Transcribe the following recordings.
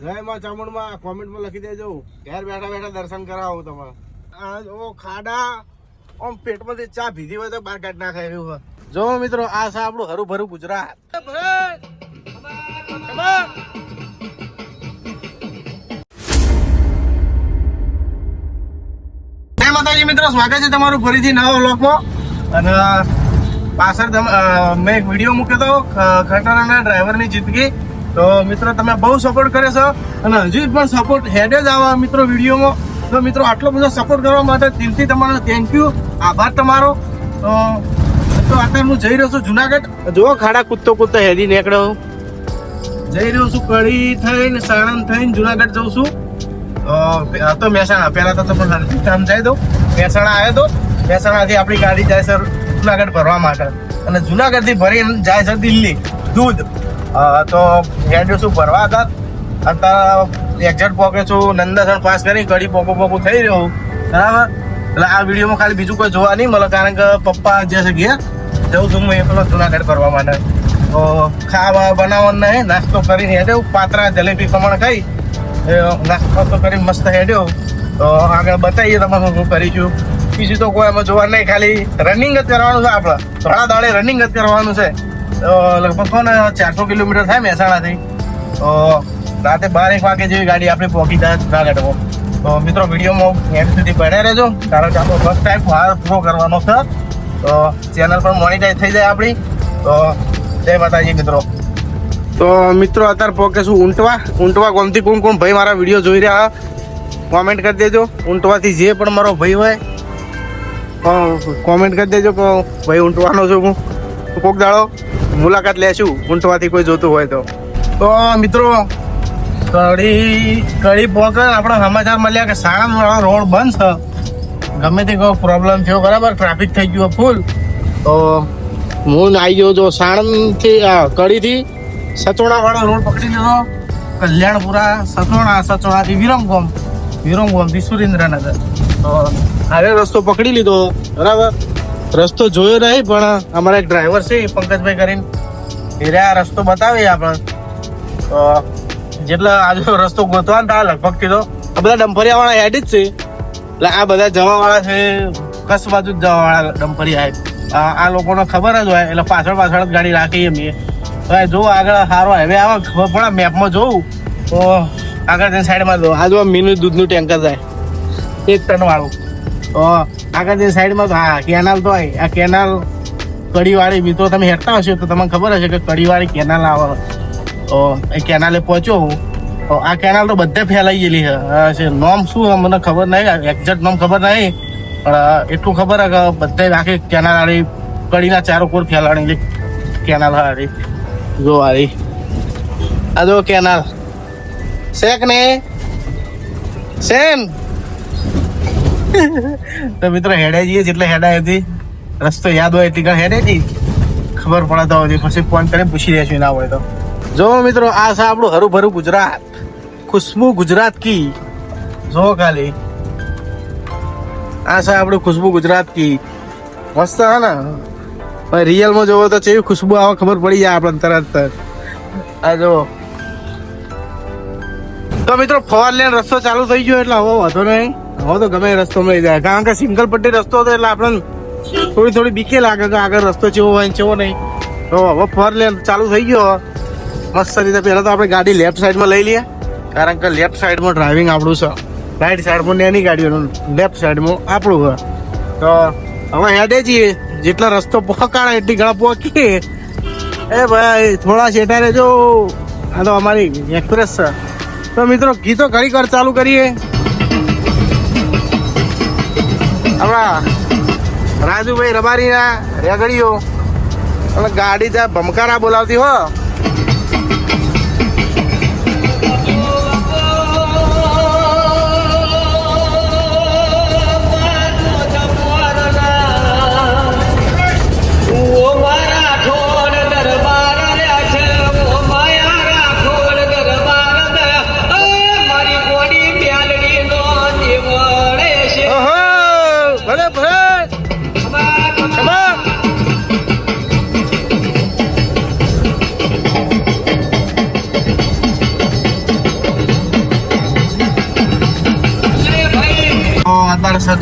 જય માં ચામુંડમાં કોમેન્ટમાં લખી દેજો. ઘેર બેઠા બેઠા દર્શન કરાવો તમારે. આ જો ખાડા, આમ પેટમાંથી ચા ભીધી હોય તો બહાર કાઢ નાખે એવું હોય. જો મિત્રો, આ છે આપણું હરું ભરું ગુજરાત માતાજી મિત્રો, સ્વાગત છે તમારું ફરીથી નવા બ્લોકમાં અને, પાછળ મેં એક વીડિયો મૂક્યો હતો ખટારાના ડ્રાઈવરની જિંદગી. તો મિત્રો તમે બહુ સપોર્ટ કરે છો અને હજુ પણ સપોર્ટ હેડે જ આવા મિત્રો વિડીયોમાં. તો મિત્રો આટલો બધો સપોર્ટ કરવા માટે દિલથી તમારો થેન્ક યુ આભાર તમારો. તો અત્યારે હું જઈ રહ્યો છું જુનાગઢ. જો ખાડા કૂદતો કૂદતો હેડી નીકળ્યો જઈ રહ્યો છું કડી થઈને સાણંદ થઈને જુનાગઢ જઉં છું. તો મહેસાણા. પહેલા તો તમે સમજાઈ દઉં. મહેસાણા આવ્યો તો મહેસાણાથી આપણી ગાડી જાય છે જુનાગઢ ભરવા માટે. અને જુનાગઢથી ભરીને જાય છે દિલ્હી. દૂધ. તો હેડ્યું છું ભરવા હતા? અત્યારે એક્ઝેક્ટ પોકે છું નંદાસણ પાસ કરી કડી પોકો પોકો થઈ રહ્યો. બરાબર? એટલે આ વિડીયોમાં ખાલી બીજું કોઈ જોવા નહીં મળે, કારણ કે પપ્પા જે છે ઘેર, જઉં છું હું પેલો જુનાગઢ ફરવા માટે. તો ખાવા બનાવવાનું નહીં, નાસ્તો કરીને હેડ્યો, પાત્રા જલેબી ખમણ ખાઈ, એ નાસ્તો કરી મસ્ત હેડ્યો. તો આગળ બતાવીએ તમારે શું કરીશું બીજું તો કોઈ એમાં જોવા નહીં, ખાલી રનિંગ જ કરવાનું છે આપણે. થોડા દાડે રનિંગ જ કરવાનું છે. લગભગ કોને, ચારસો કિલોમીટર થાય મહેસાણાથી. તો રાતે બાર, એક વાગે જેવી ગાડી આપણે પહોંચી જાય જુનાગઢમાં તો મિત્રો, વિડીયોમાં એન્ડ સુધી બન્યા રહેજો, કારણ કે આપણો ફર્સ્ટ ટાઈમ હાર પૂરો કરવાનો છે. તો ચેનલ પણ મોનિટાઈઝ થઈ જાય આપણી. તો જય માતાજી મિત્રો. તો મિત્રો, અત્યારે પોકે શું ઊંટવા. ઊંટવા ગમતી કોણ કોણ? ભાઈ મારા વીડિયો જોઈ રહ્યા કોમેન્ટ કરી દેજો. ઊંટવાથી જે પણ મારો ભાઈ હોય. કોમેન્ટ કરી દેજો કે ભાઈ ઊંટવાનો છું હું. કોક દાડો, મુલાકાત લેશું, ઊંટવાથી કોઈ જોતું હોય તો. તો, મિત્રો કડી કડી પહોંચે આપણા સમાચાર મળ્યા કે સાણંદ રોડ બંધ છે. ગમે તે કોઈ પ્રોબ્લેમ થયો, બરાબર ટ્રાફિક થઈ ગયો ફૂલ તો હું આવી ગયો જો સાણંદથી કડીથી સચોડા વાળો રોડ પકડી લીધો. કલ્યાણપુરા, સચોડા, સચોડાથી વિરમગોમ વિરમગોમથી સુરેન્દ્રનગર તો હવે રસ્તો પકડી લીધો, બરાબર. રસ્તો જોયો નહીં, પણ અમારા એક ડ્રાઈવર છે પંકજભાઈ કરીને. એ આ રસ્તો બતાવીએ આપણે તો જેટલા આજે રસ્તો ગોતવાનો થાય લગભગ કીધો આ બધા ડમ્ફરિયા વાળા હેડ જ છે. એટલે આ બધા જવા વાળા છે, કસ બાજુ જ જવા વાળા ડમ્ફરિયા આ લોકોને ખબર જ હોય, એટલે પાછળ પાછળ જ ગાડી રાખીએ અમે. ભાઈ જો આગળ સારો હવે આવે, ખબર પડે મેપમાં જોઉં, તો આગળ સાઈડમાં જો આ મીનું દૂધનું ટેન્કર જાય. એક ટન વાળું તો આગળ જઈને સાઈડમાં તો હા, કેનાલ તો આ કેનાલ કડીવાળી મિત્રો તમે હેરતા હશો તો તમને ખબર હશે કે કડીવાળી કેનાલ આવે, તો એ કેનાલે પહોંચ્યો હું. તો આ કેનાલ તો બધે ફેલાઈ ગયેલી છે. નોમ શું મને ખબર નહીં એક્ઝેક્ટ નોમ ખબર નહીં, પણ એટલું ખબર કે બધે આખી કેનાલ વાળી કડીના ચારો કોર ફેલાણી કેનાલ વાળી જો વાળી આ જો કેનાલ. શેક ને? સેન તો મિત્રો હેડે જઈએ જેટલે હેડાય હતી. રસ્તો યાદ હોય એટલી ઘણી હેડે જઈ ખબર પડતા હોય પછી ફોન કરીને પૂછી લેશું ના હોય તો. જો મિત્રો, આ છે આપણું હરુભરું ગુજરાત. ખુશ્બુ ગુજરાત કી. જો ખાલી. આ છે આપણું ખુશ્બુ ગુજરાત કી. મસ્ત હે ને? રિયલમાં જોવો તો કેવી ખુશ્બુ આવે ખબર પડી જાય આપણને તરત આ જો. તો મિત્રો ફોર લેન રસ્તો ચાલુ થઈ ગયો એટલે હવે વાંધો નહીં. હવે તો ગમે રસ્તો મળી જાય. કારણ કે સિંગલ પટ્ટી રસ્તો હતો એટલે આપણને થોડી થોડી બીકે લાગે કે આગળ રસ્તો ચેવો હોય ચેવો નહીં. તો હવે ફોર લેન ચાલુ થઈ ગયો. મસ્ત રીતે પહેલાં તો આપણે ગાડી લેફ્ટ સાઈડમાં લઈ લઈએ. કારણ કે લેફ્ટ સાઈડમાં ડ્રાઇવિંગ આપણું છે. રાઈટ સાઈડમાં એની ગાડીઓનું લેફ્ટ સાઈડમાં આપણું છે. તો હવે હેડે જઈએ. જેટલા રસ્તો પહોંચાડે એટલી ઘણા પહોંચીએ. એ ભાઈ, થોડા શેઠા રહેજો આ તો અમારી એક્સપ્રેસ છે. તો મિત્રો, ગીતો ઘડી ઘર ચાલુ કરીએ. આપણા રાજુભાઈ રબારીના રેગડીઓ. અને ગાડી ત્યાં ભમકારા બોલાવતી હો.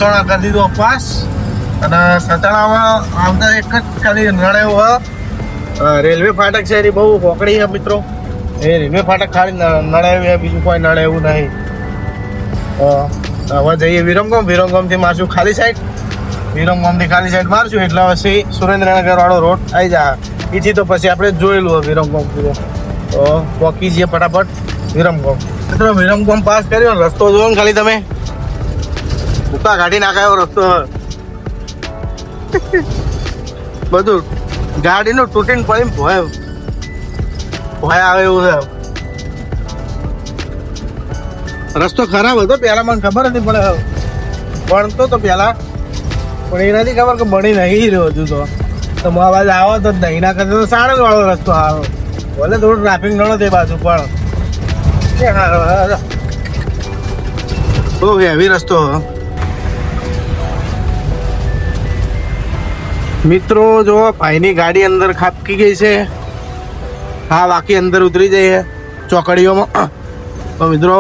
અને કરી દીધો પાસ અને સતાડામાં આવતા એક જ ખાલી એવો રેલવે ફાટક છે, એની બહુ હોકડી છે મિત્રો. એ રેલવે ફાટક ખાલી નડાયું એ બીજું કોઈ એવું નહીં. હવે જઈએ વિરમગામ. વિરમગામથી મારશું ખાલી સાઈડ વિરમગામથી ખાલી સાઈડ મારશું, એટલે પછી સુરેન્દ્રનગર વાળો રોડ આવી જાય એથી તો પછી આપણે જોયેલું હોય વિરમગામ પૂરો. તો પોકી જઈએ ફટાફટ વિરમગામ. મિત્રો, વિરમગામ પાસ કર્યો રસ્તો જોયો ને ખાલી તમે? ભૂકા કાઢી નાખાયો રસ્તો બધું ગાડીનું તૂટીને પડીને ભય ભોય આવે એવું છે. રસ્તો ખરાબ હતો પેલા મને ખબર હતી, પણ ભણતો તો પેલા પણ એ નથી ખબર કે ભણી નહીં રહ્યો હજુ તો. તો મા બાજુ આવો તો નહીં ના કરતા, તો સાણંદ વાળો રસ્તો આવ્યો. ભલે થોડું ટ્રાફિક નડો તે બાજુ, પણ. બહુ હેવી રસ્તો મિત્રો, જો ભાઈની ગાડી અંદર ખાપકી ગઈ છે. હા, બાકી અંદર ઉતરી જઈએ ચોકડીઓમાં. તો મિત્રો,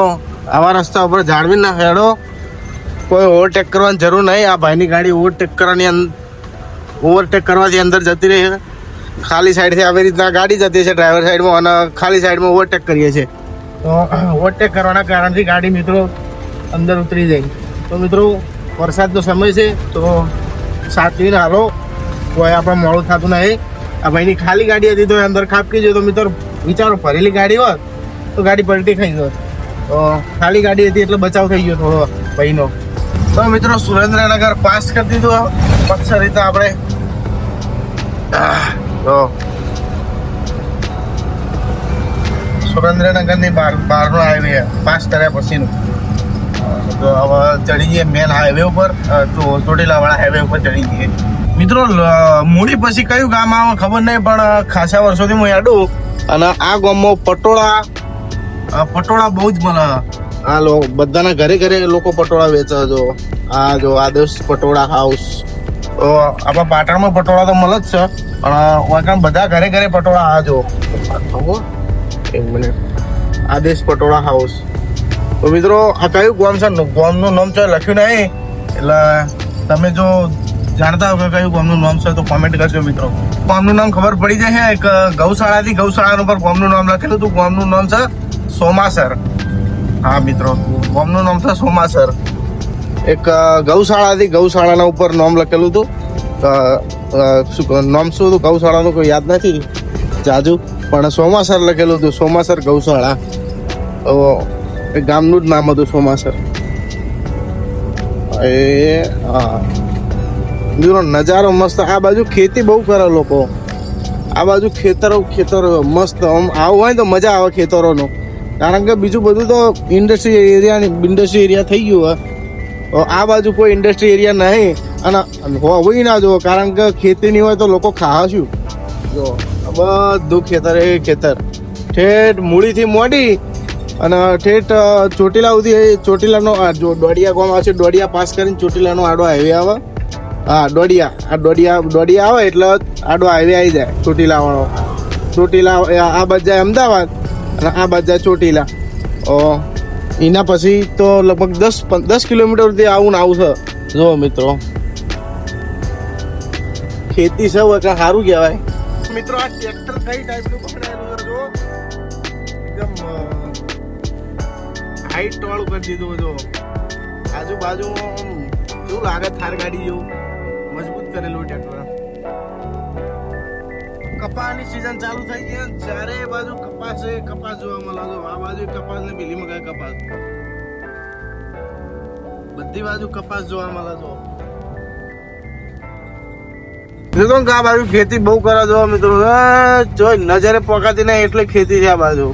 આવા રસ્તા ઉપર જાળવી ના હેડો. કોઈ ઓવરટેક કરવાની જરૂર નહીં. આ ભાઈની ગાડી ઓવરટેક કરવાની ઓવરટેક કરવાથી અંદર જતી રહી ખાલી સાઈડથી આવી રીતના ગાડી જતી છે ડ્રાઈવર સાઈડમાં, અને ખાલી સાઈડમાં ઓવરટેક કરીએ છીએ. તો ઓવરટેક કરવાના કારણથી ગાડી મિત્રો અંદર ઉતરી જાય. તો મિત્રો, વરસાદનો સમય છે, તો સાચવીને હાલો. કોઈ આપણે મોડું થતું નહીં. આ ભાઈની ખાલી ગાડી હતી તો અંદર ખાપકી જાય તો મિત્રો વિચારો, ભરેલી ગાડી હોત તો ગાડી પલટી ખાઈ ગયો તો ખાલી ગાડી હતી એટલે બચાવ થઈ ગયો થોડો ભાઈનો. તો મિત્રો, સુરેન્દ્રનગર પાસ કરી દીધું પક્ષ રીતે આપણે. તો સુરેન્દ્રનગરની બહાર બહારનો હાઈવે પાસ કર્યા પછીનું. તો હવે ચડી જઈએ મેન હાઈવે ઉપર. ચોટીલાવાળા હાઈવે ઉપર ચડી જઈએ મિત્રો મૂડી પછી કયું ગામ આવે ખબર નહીં, પણ ખાસા વર્ષોથી હું યાડું અને આ ગામમાં પટોળા પટોળા બહુ જ મળે. આ લો, બધાના ઘરે ઘરે લોકો પટોળા વેચે જો. આ જો આદર્શ પટોળા હાઉસ તો આપણા પાટણમાં પટોળા તો મળે જ છે, પણ વાંકણ બધા ઘરે ઘરે પટોળા આ જો. એક મિનિટ આદેશ પટોળા હાઉસ તો મિત્રો, આ કયું ગામ છે? ગામનું નામ છે લખ્યું નહીં. એટલે તમે જો જાણતા હોય કયું ગામનું નામ છે તો કોમેન્ટ કરજો મિત્રો. ગામનું નામ ખબર પડી જશે એક ગૌશાળાથી ગૌશાળા ઉપર ગામનું નામ લખેલું હતું. ગામનું નામ છે સોમાસર. હા, મિત્રો. ગામનું નામ છે સોમાસર. એક ગૌશાળાથી ગૌશાળાના ઉપર નામ લખેલું હતું. નામ શું હતું? ગૌશાળાનું કોઈ યાદ નથી? જાજુ. પણ સોમાસર લખેલું હતું. સોમાસર ગૌશાળા. ગામનું જ નામ હતું સોમાસર. એ, હા. મિત્રો નજારો મસ્ત. આ બાજુ ખેતી બહુ કરે લોકો. આ બાજુ ખેતરો ખેતરો મસ્ત. આમ આવું હોય તો મજા આવે ખેતરોનો. કારણ કે બીજું બધું તો ઇન્ડસ્ટ્રી એરિયા ઇન્ડસ્ટ્રી એરિયા થઈ ગયું હોય. આ બાજુ કોઈ ઇન્ડસ્ટ્રી એરિયા નહીં. અને હોવી ના જુઓ કારણ કે ખેતી નહીં હોય તો લોકો ખાવા શું જો બધું ખેતર એ ખેતર. ઠેઠ મૂળીથી મોડી અને ઠેઠ ચોટીલા સુધી ચોટીલાનો જો દોડિયા ગામ આવે છે, દોડિયા પાસ કરીને ચોટીલાનો આડો હાઈવે આવે. હા, દોડિયા. આ દોડિયા દોડિયા આવે એટલે આડો હાઈવે આવી જાય ચોટીલા વાળો ચોટીલા આ બાજુ અમદાવાદ અને આ બાજુ ચોટીલા. ઓ, એના પછી તો લગભગ દસ દસ કિલોમીટરથી આવું ને આવું છે. જો મિત્રો. ખેતી છે કે સારું કહેવાય. મિત્રો, આ ટ્રેક્ટર કઈ ટાઈપનું પકડાયેલું છે એકદમ હાઈટ વાળું કરી દીધું જો આજુબાજુ શું લાગે, થાર ગાડી જેવું? કરેલું ટ્રેક્ટર કપાની સીઝન ચાલુ થઈ ગઈ ચારે બાજુ કપાસ કપાસ જોવા મળે તો આ બાજુ કપાસ ને પેલી મગાય કપાસ. બધી બાજુ કપાસ જોવા મળે છે. મિત્રો, આ બાજુ ખેતી બહુ કરે જો મિત્રો. જો નજરે પોકાતી નહીં, એટલે ખેતી છે આ બાજુ.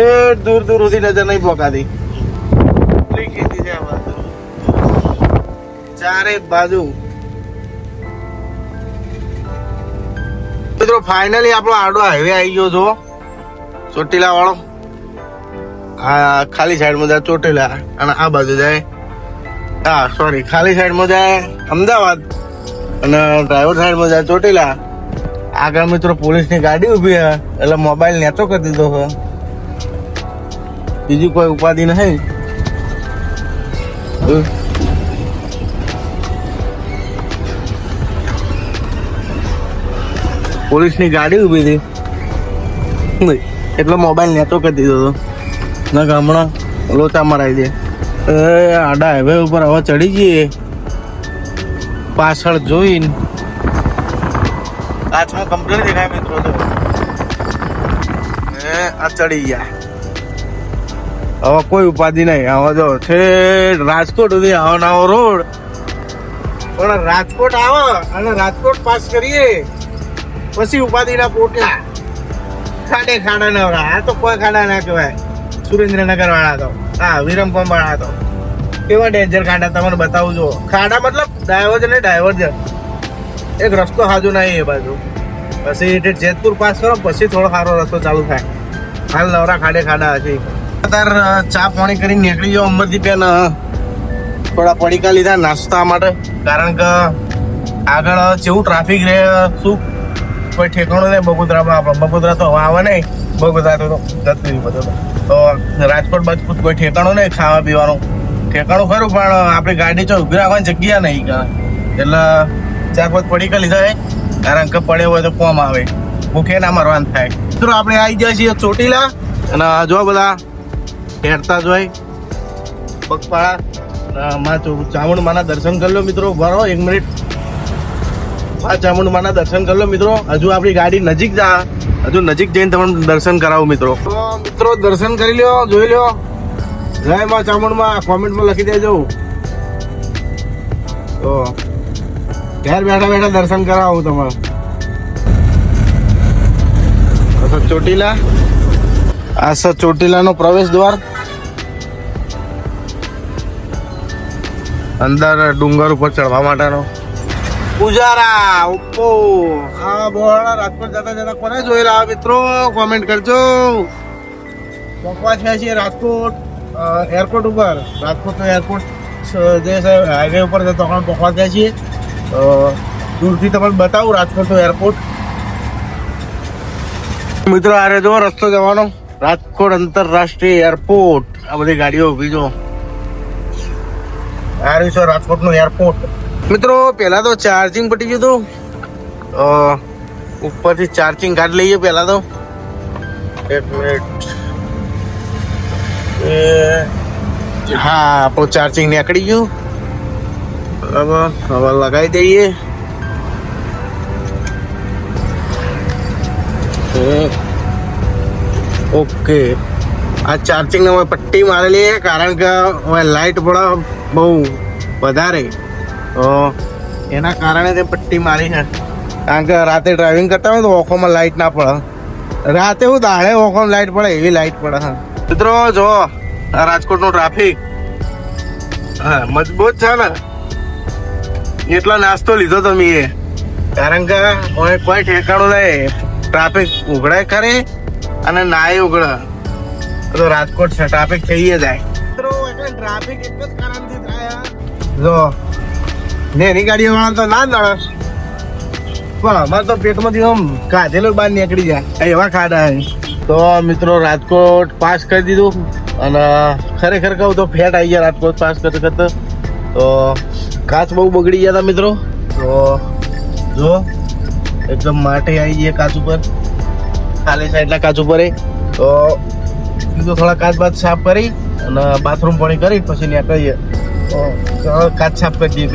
એ દૂર દૂર સુધી નજર નહીં પોકાતી. એટલી ખેતી છે આ બાજુ. ચારે બાજુ મિત્રો ફાઇનલી આપણો આડો હાઈવે આવી ગયો જો ચોટીલા વાળો હા ખાલી સાઈડમાં જાય ચોટીલા, અને આ બાજુ જાય. હા સોરી ખાલી સાઈડમાં જાય અમદાવાદ, અને ડ્રાઈવર સાઈડમાં જાય ચોટીલા. આગળ મિત્રો, પોલીસની ગાડી ઊભી હે, એટલે મોબાઈલ નેચો કરી દીધો હે. બીજી કોઈ ઉપાધિ નહીં. પોલીસની ગાડી ઊભી હતી. એટલે મોબાઈલ નેતો કરી દીધો હતો. ના, ગામડા લોચા મરાઈ દે. એ, આડા હાઈવે ઉપર હવે ચડી જઈએ. પાછળ જોઈને. કાચમાં કમ્પ્લીટ દેખાય મિત્રો તો. આ ચડી ગયા. હવે કોઈ ઉપાધિ નહીં. હવે જો છે રાજકોટ સુધી આવો નવો રોડ. પણ રાજકોટ આવો અને રાજકોટ પાસ કરીએ. પછી ઉપાધિના પોટલા ખાડે ખાડા નવરા આ તો કોઈ ખાડા ના કહેવાય. સુરેન્દ્રનગર વાળા તો. હા વિરમપમ વાળા તો. કેવા ડેન્જર ખાડા, તમને બતાવું જો. ખાડા મતલબ ડાયવર્જન ને ડાયવર્જન એક રસ્તો હાજુ નહીં એ બાજુ. પછી એટલે જેતપુર પાસ કરો, પછી થોડો સારો રસ્તો ચાલુ થાય. હાલ નવરા ખાડે ખાડા હશે. અત્યારે ચા પાણી કરીને નીકળી જાઓ અંબરથી બેન થોડા પડીકા લીધા નાસ્તા માટે. કારણ કે આગળ જેવું ટ્રાફિક રહે શું કોઈ ઠેકાણું નહીં, બગોદરામાં આપણે બગોદરા તો આવે નહીં. બગોદરા તો જતું બધું. તો રાજકોટ બાજુ કોઈ ઠેકાણું નહીં ખાવા પીવાનું. ઠેકાણું ખરું, પણ આપણી ગાડી તો ઊભી રાખવાની જગ્યા નહીં એટલે ચાર પાંચ પડીકા લીધા છે. કારણ કે પડે હોય તો કોમ આવે. ભૂખે ના મરવાનું થાય. મિત્રો, આપણે આવી ગયા છીએ ચોટીલા. અને જો બધા હેરતા જ હોય. પગપાળા. મારા ચામુંડ માના દર્શન કરી લો, મિત્રો. ભરો એક મિનિટ. આ ચામુંડમાં દર્શન કરી લો મિત્રો. હજુ આપણી ગાડી નજીક જા. હજુ નજીક જઈને તમને દર્શન કરાવું મિત્રો. મિત્રો દર્શન કરી લ્યો, જોઈ લ્યો. જય માં ચામુંડમાં કોમેન્ટમાં લખી દેજો. તો ઘેર બેઠા બેઠા દર્શન કરાવું તમારે. ચોટીલા. આ છે ચોટીલાનો પ્રવેશ દ્વાર. અંદર ડુંગર ઉપર ચડવા માટેનો. પૂજારા ઓપ્પો હા, બોહાણા, રાજકોટ જતા જતા કોને જોયેલા મિત્રો? કોમેન્ટ કરજો. પહોંચવા થયા છીએ રાજકોટ એરપોર્ટ ઉપર. રાજકોટ એરપોર્ટ જે છે હાઈવે ઉપર છે, તો પણ પહોંચવા થયા છીએ દૂરથી તમને બતાવું, રાજકોટ એરપોર્ટ મિત્રો આરે જો રસ્તો જવાનો. રાજકોટ આંતરરાષ્ટ્રીય એરપોર્ટ આ બધી ગાડીઓ ઊભી જો. આ રહ્યું છે રાજકોટનું એરપોર્ટ મિત્રો, પહેલાં તો ચાર્જિંગ પટી ગયું હતું. ઉપરથી ચાર્જિંગ કાઢી લઈએ પહેલાં તો. એક મિનિટ હા, આપણું ચાર્જિંગ નીકળી ગયું. હવે હવે લગાવી દઈએ. ઓકે. આ ચાર્જિંગ હવે પટ્ટી મારેલી કારણ કે હવે લાઇટ પડે બહુ વધારે તો એના કારણે તે પટ્ટી મારી છે. કારણ કે રાતે ડ્રાઇવિંગ કરતા હોય તો ઓખોમાં લાઇટ ના પડે. રાતે હું દાડે ઓખોમાં લાઇટ પડે, એવી લાઇટ પડે હા મિત્રો, જો રાજકોટનું ટ્રાફિક હા, મજબૂત છે ને. એટલો નાસ્તો લીધો તમે એ. કારણ કે કોઈ કોઈ ઠેકાણું નહીં. ટ્રાફિક ઉઘડે ખરી અને નાય ઉઘડે. તો રાજકોટ છે ટ્રાફિક થઈ જાય. મિત્રો, એટલે ટ્રાફિક એક જ કારણથી થાય જો નેની ગાડીઓ વાળા તો ના જ પણ અમારે તો પેટમાંથી આમ કાઢેલું બહાર નીકળી જાય. એવા ખાડા તો મિત્રો રાજકોટ પાસ કરી દીધું અને ખરેખર કહું તો ફેટ આવી ગયા રાજકોટ પાસ કરતા કરતા. તો કાચ બહુ બગડી ગયા હતા મિત્રો. તો જો, એકદમ માટે આવી ગયા કાચ ઉપર. ખાલી સાઈડના કાચ ઉપર. તો કીધું થોડા કાચ બાચ સાફ કરી અને બાથરૂમ પાણી કરી, પછી નીકળીએ. તો ચાલો કાચ સાફ કરી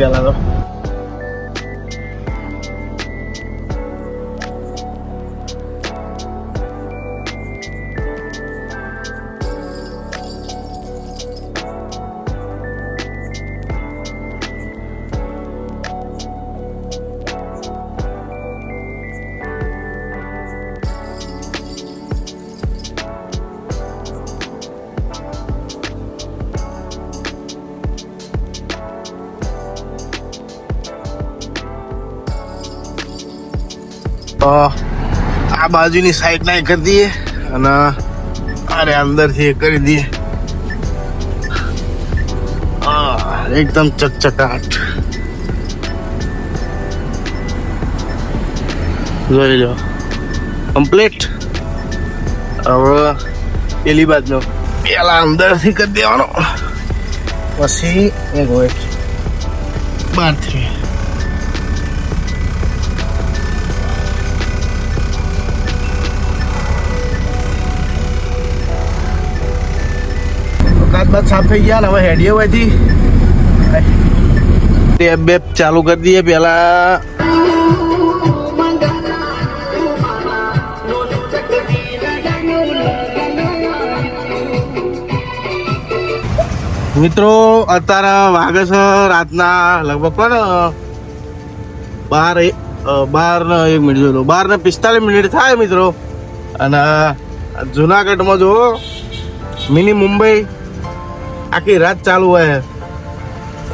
તો આ બાજુની સાઈડ ના કરી દઈએ અને અરે અંદરથી કરી દઈએ. એકદમ ચકચકાટ. જોઈ લો. કમ્પ્લીટ હવે પેલી બાજુ પેલા અંદરથી કરી દેવાનો. પછી એક વેટ બહારથી બાત સાફ થઈ ગયા હવે હેડીએ હોયથી ટેપ બેપ ચાલુ કરી દઈએ. પેલા મિત્રો, અત્યારે વાગે છે રાતના લગભગ પણ બાર બાર એક મિનિટ જોઈ લો. બાર ને પિસ્તાલીસ મિનિટ થાય મિત્રો. અને જુનાગઢમાં જો મિની મુંબઈ આખી રાત ચાલુ હોય.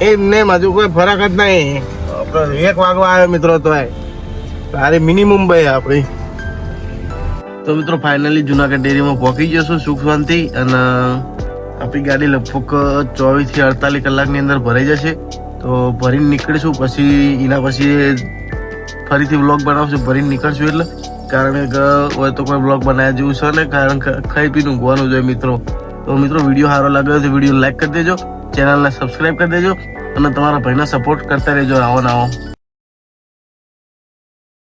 એમને હજુ કોઈ ફરક જ નહીં. આપણે એક વાગવા આવ્યો મિત્રો તો તારી મિની મુંબઈ આપણી તો મિત્રો ફાઇનલી જુનાગઢ ડેરીમાં પહોંચી જશું સુખ શાંતિ અને આપણી ગાડી લગભગ ચોવીસથી અડતાલીસ કલાકની અંદર ભરાઈ જશે. તો ભરીને નીકળીશું, પછી એના પછી ફરીથી બ્લોગ બનાવશું, ભરીને નીકળશું એટલે. કારણ કે હોય તો કોઈ બ્લોગ બનાવ્યા જેવું છે ને કારણ કે ખાઈ પીને ઊંઘવાનું જોઈએ મિત્રો. તો મિત્રો વીડિયો સારો લાગ્યો તો વીડિયો લાઈક કરી દેજો. ચેનલને સબસ્ક્રાઈબ કરી દેજો. અને તમારા ભાઈના સપોર્ટ કરતા રહેજો આવો ને આવો.